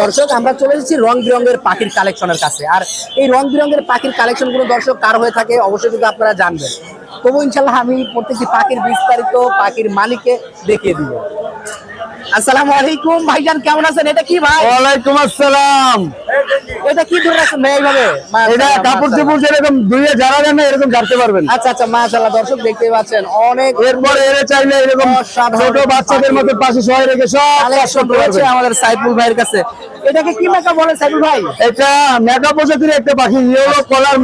দর্শক, আমরা চলে এসেছি রং বিরঙের পাখির কালেকশনের কাছে। আর এই রং বিরঙের পাখির কালেকশনগুলো দর্শক কার হয়ে থাকে, অবশ্যই কিন্তু আপনারা জানবেন। তবু ইনশাল্লাহ আমি প্রত্যেকটি পাখির বিস্তারিত, পাখির মালিককে দেখিয়ে দিব। আসসালামু আলাইকুম, ভাইজান কেমন আছেন? এটা কি ভাই? ওয়ালাইকুম আসসালাম। এটা কি ধরে রাখছেন ভাই এইভাবে? এটা কাপড় চোপড় যেরকম ধুয়ে যারা এরকম ঝাড়তে পারবেন। আচ্ছা আচ্ছা মাশাআল্লাহ দর্শক দেখতে পাচ্ছেন অনেক এরপরে এরে চাইলে এরকম ছোট বাচ্চাদের মতো পাশে রেখে সব কালেকশন রয়েছে আমাদের সাইফুল ভাইয়ের কাছে। এটাকে কি মেকআপ বলে সাইফুল ভাই? এটা মেকা প্রজাতির একটা পাখি ইয়েলো কলার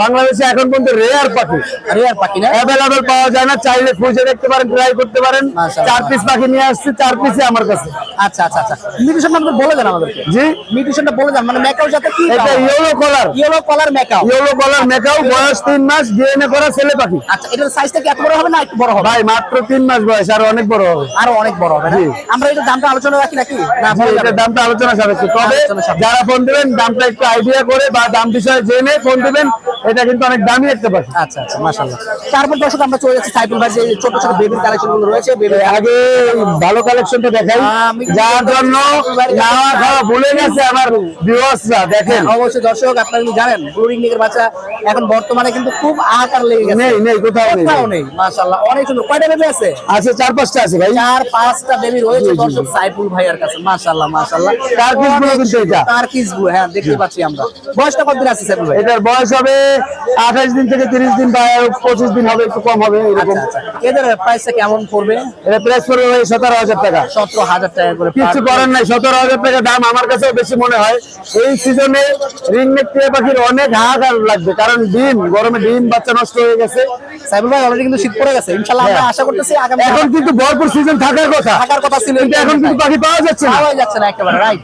বাংলাদেশে এখন পর্যন্ত রেয়ার পাখি। রেয়ার পাখি না? অ্যাভেলেবল পাওয়া যায় না চাইলে খুঁজে দেখতে পারেন ট্রাই করতে পারেন। চার পিস পাখি নিয়ে আসছে চার পিসে আমার কাছে। আচ্ছা আচ্ছা আচ্ছা। মিউটেশন নাম বলে দেন আমাদেরকে। জি? মিউটেশনটা বলে দেন মানে মেকাও যাতে কি এটা yellow collar yellow collar macaw yellow collar macaw বয়স তিন মাস ডিএনএ করা ছেলে পাখি। আচ্ছা এটার সাইজটা কি এত বড় হবে না একটু বড় হবে? ভাই মাত্র তিন মাস বয়স আর অনেক বড় হবে। আরও অনেক বড় হবে না? আমরা এটার দামটা আলোচনা রাখি নাকি? না জি, বলা যাবে? এটার দামটা আলোচনা সাপেক্ষে। তবে যারা ফোন দিবেন দামটা একটু আইডিয়া করে বা দাম বিষয়ে জেনে ফোন দিবেন এটা কিন্তু অনেক দামি একটা পাখি। আচ্ছা আচ্ছা মাশাআল্লাহ। তারপর দর্শক আমরা চলে যাচ্ছি সাইফুল ভাই যে ছোট ছোট বেবির কালেকশনগুলো রয়েছে আগে ভালো কালেকশনটা দেখাই। যার জন্য খাওয়া ভুলে গেছে আমার ভিউয়ার্সরা দেখেন। অবশ্যই দর্শক আপনারা কিন্তু জানেন ব্লু রিংনেকের বাচ্চা এখন বর্তমানে কিন্তু খুব আকার লেগে গেছে। নেই নেই কোথাও নেই কোথাও নেই। মাশাআল্লাহ অনেক সুন্দর। কয়টা বেবি আছে? আছে চার পাঁচটা আছে ভাই। চার পাঁচটা বেবি রয়েছে জি, জি, দর্শক সাইফুল ভাইয়ার কাছে মাশাআল্লাহ মাশাআল্লাহ। তার পিসগুলো কিন্তু এটা। তার কিসগুলো হ্যাঁ দেখতে পাচ্ছি আমরা। বয়সটা কতদিন আছে সাইফুল ভাই এটার বয়স হবে আঠাশ দিন থেকে তিরিশ দিন বা পঁচিশ দিন হবে একটু কম হবে এরকম। আচ্ছা আচ্ছা। এদের প্রাইসটা কেমন পড়বে? এটা প্রাইস পড়বে ভাই সতেরো হাজার টাকা। সতেরো হাজার টাকা করে কিছু করার নাই সতেরো হাজার টাকা দাম আমার কাছেও বেশি মনে হয়। এই সিজনে রিং নেক টিয়া পাখির অনেক হাহাকার লাগবে কারণ ডিম গরমে ডিম বাচ্চা নষ্ট হয়ে গেছে। সাইফুল ভাই অলরেডি কিন্তু শীত পড়ে গেছে ইনশাআল্লাহ আমরা হ্যাঁ। আশা করতেছি আগামী এখন কিন্তু ভরপুর সিজন থাকার কথা। থাকার কথা ছিল কিন্তু এখন কিন্তু পাখি পাওয়া যাচ্ছে না। পাওয়া যাচ্ছে না একেবারে রাইট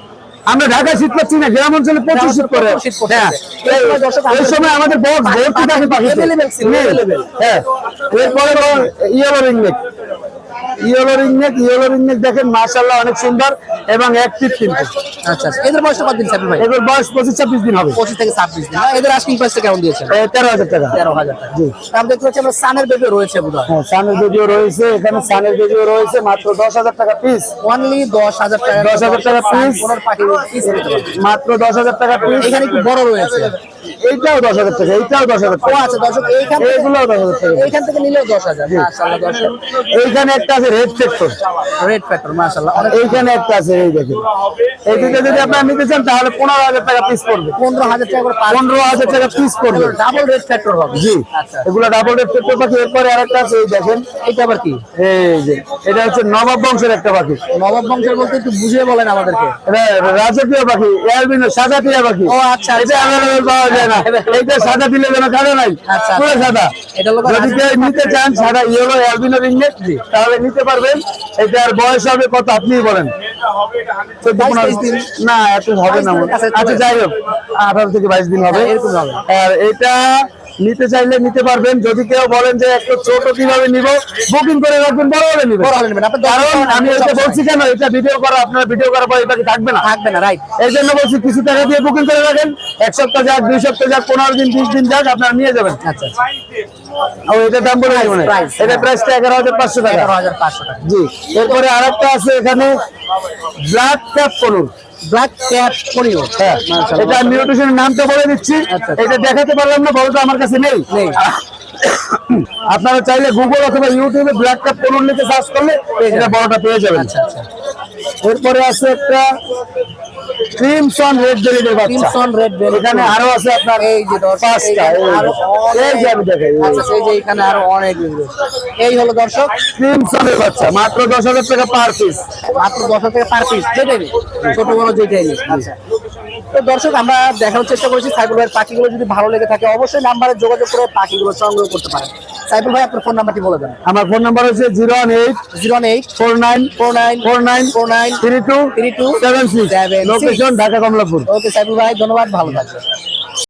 আমরা ঢাকায় শীত পাচ্ছি না গ্রাম অঞ্চলে প্রচুর শীত পড়ে। হ্যাঁ। এই সময় আমাদের বক্স ভর্তি থাকে পাখি। হ্যাঁ। এরপরে yellow ring neck yellow ring neck yellow ring neck দেখেন মাশাআল্লাহ অনেক সুন্দর এবং অ্যাক্টিভ কিন্তু। আচ্ছা আচ্ছা। ভাই? বয়স পঁচিশ ছাব্বিশ দিন হবে। পঁচিশ থেকে ছাব্বিশ দিন। এদের আস্কিং প্রাইসটা কেমন দিয়েছেন? হাজার টাকা। তেরো হাজার টাকা। জি। আমি দেখতে পাচ্ছি আমরা সানের বেবি রয়েছে হ্যাঁ সানের ভিডিও রয়েছে। এখানে সানের ভিডিও রয়েছে মাত্র দশ হাজার টাকা পিস অনলি দশ হাজার টাকা 10,000 টাকা piece। কোনোর পাখি piece মাত্র দশ হাজার টাকা পিস এখানে একটু বড় রয়েছে। এইটাও দশ হাজার টাকা এইটাও দশ হাজার টাকা। আচ্ছা দর্শক এইখান থেকে এইগুলোও দশ হাজার টাকা। এইখান থেকে নিলেও দশ হাজার। এইখানে একটা আছে রেড সেক্টর রেড ফ্যাক্টর মাশাআল্লাহ এইখানে একটা আছে এই দেখেন। এই দুটো যদি আপনারা নিতে চান তাহলে পনেরো হাজার টাকা পিস পড়বে। পনেরো হাজার টাকা করে পনেরো হাজার টাকা পিস পড়বে। ডাবল রেড ফ্যাক্টর হবে। জি। আচ্ছা। এগুলো ডাবল রেড সেক্টর পাখি এরপরে আরেকটা আছে এই দেখেন। এটা আবার কি? এই যে এটা হচ্ছে নবাব বংশের একটা পাখি নবাব বংশের বলতে একটু বুঝিয়ে বলেন আমাদেরকে। এটা রাজকীয় পাখি সাদা টিয়া পাখি। ও আচ্ছা এটা অ্যাভেলেবল পাওয়া যায় না। এইটা সাদা দিলে যেন নাই। আচ্ছা। পুরো সাদা। যদি কেউ নিতে চান সাদা ইয়েলো অ্যালবিনো রিংনেট তাহলে নিতে পারবেন? এটার বয়স হবে কত আপনি বলেন। না এত হবে না। বাইশ আচ্ছা যাই হোক। আঠারো থেকে বাইশ দিন হবে। আর এটা নিতে চাইলে নিতে পারবেন। যদি কেউ বলেন যে একটু ছোট কীভাবে নিব বুকিং করে রাখবেন বড় হলে নিবেন। বড় হলে নেবেন। আপনার কারণ আমি এটা বলছি কেন? এটা ভিডিও করা আপনার ভিডিও করার পর এটা কি থাকবে না? থাকবে না রাইট এই জন্য বলছি কিছু টাকা দিয়ে বুকিং করে রাখেন। এক সপ্তাহ যাক দুই সপ্তাহ যাক পনেরো দিন বিশ দিন যাক আপনারা নিয়ে যাবেন। আচ্ছা ও এটার দাম বলে দিবেন এটা। প্রাইসটা এগারো হাজার পাঁচশো টাকা। এগারো হাজার পাঁচশো টাকা। জি। এরপরে আরেকটা আছে এখানে ব্ল্যাক ক্যাপ পলুর ব্ল্যাক ক্যাপ করিও এটা নিউট্রিশনের নামটা বলে দিচ্ছি। আচ্ছা। এটা দেখাতে পারলাম না বলতো আমার কাছে নেই। আপনারা চাইলে গুগল অথবা ইউটিউবে ব্ল্যাক ক্যাপ পলুর লিখে সার্চ করলে এটা বড়টা পেয়ে যাবেন। আচ্ছা আচ্ছা। এরপরে আছে একটা ক্রিমসন রেড বেরিদের বাচ্চা। ক্রিমসন রেড বেল এখানে আরও আছে আপনার এই যে পাঁচটা এই যে আমি দেখাই এই আচ্ছা যে এখানে আরও অনেক এই হলো দর্শক। ক্রিমসনের বাচ্চা মাত্র দশ হাজার টাকা পার পিস মাত্র দশ হাজার টাকা পার পিস যেটাই ছোট বড় যেটাই আচ্ছা। তো দর্শক আমরা দেখানোর চেষ্টা করেছি সাইবুল ভাইয়ের পাখিগুলো যদি ভালো লেগে থাকে অবশ্যই নাম্বারে যোগাযোগ করে পাখিগুলো সংগ্রহ করতে পারেন। সাইবুল ভাই আপনার ফোন নাম্বারটি বলে দেন। আমার ফোন নাম্বার হচ্ছে zero one eight zero one eight four nine four nine four nine four nine three two three two seven six seven. Location Dhaka Kamalapur. Okay Saiful ভাই ধন্যবাদ ভালো থাকবেন।